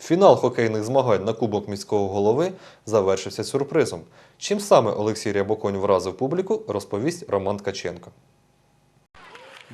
Фінал хокейних змагань на Кубок міського голови завершився сюрпризом. Чим саме Олексій Рябоконь вразив публіку, розповість Роман Ткаченко.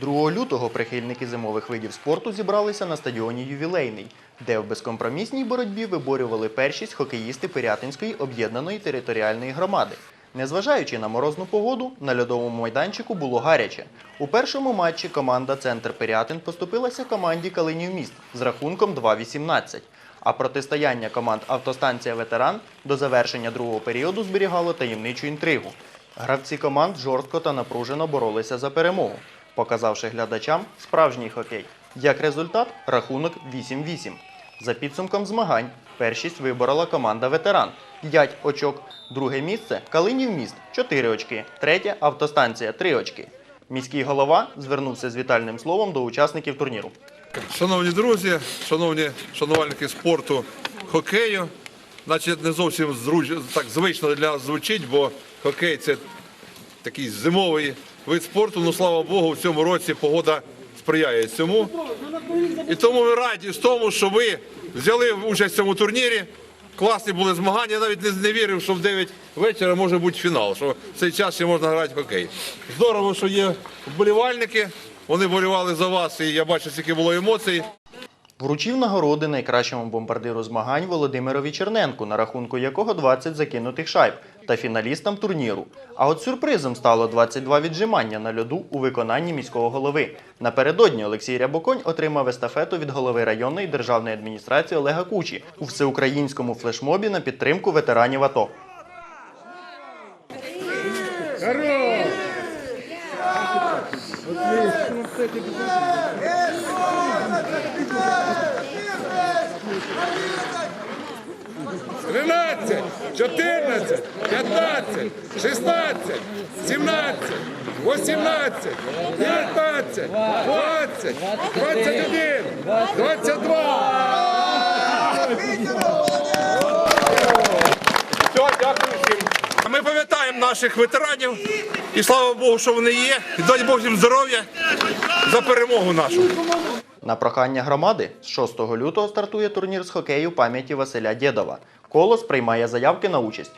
2 лютого прихильники зимових видів спорту зібралися на стадіоні Ювілейний, де в безкомпромісній боротьбі виборювали першість хокеїсти Пирятинської об'єднаної територіальної громади. Незважаючи на морозну погоду, на льодовому майданчику було гаряче. У першому матчі команда Центр Пирятин поступилася команді Калинів міст з рахунком 2-18. А протистояння команд Автостанція Ветеран до завершення другого періоду зберігало таємничу інтригу. Гравці команд жорстко та напружено боролися за перемогу, показавши глядачам справжній хокей. Як результат, рахунок 8-8. За підсумком змагань, першість виборола команда Ветеран 5 очок. Друге місце Калинів міст 4 очки. Третє автостанція 3 очки. Міський голова звернувся з вітальним словом до учасників турніру. Шановні друзі, шановні шанувальники спорту хокею, значить не зовсім зруч... так звично для нас звучить, бо хокей це такий зимовий вид спорту. Ну слава Богу, в цьому році погода сприяє цьому. І тому ми раді з тому, що ви взяли участь в цьому турнірі. Класні були змагання. Я навіть не вірив, що в 9 вечора може бути фінал, що в цей час ще можна грати в хокей. Здорово, що є вболівальники. Вони болівали за вас, і я бачу, скільки було емоцій. Вручив нагороди найкращому бомбардиру змагань Володимирові Черненку, на рахунку якого 20 закинутих шайб, та фіналістам турніру. А от сюрпризом стало 22 віджимання на льоду у виконанні міського голови. Напередодні Олексій Рябоконь отримав естафету від голови районної державної адміністрації Олега Кучі у всеукраїнському флешмобі на підтримку ветеранів АТО. Тринадцять, чотирнадцять, п'ятнадцять, шістнадцять, сімнадцять, вісімнадцять, дев'ятнадцять, двадцять, двадцять один, двадцять два. Ми пам'ятаємо наших ветеранів і слава Богу, що вони є. І дай Бог їм здоров'я за перемогу нашу. На прохання громади з 6 лютого стартує турнір з хокею пам'яті Василя Дєдова. Колос приймає заявки на участь.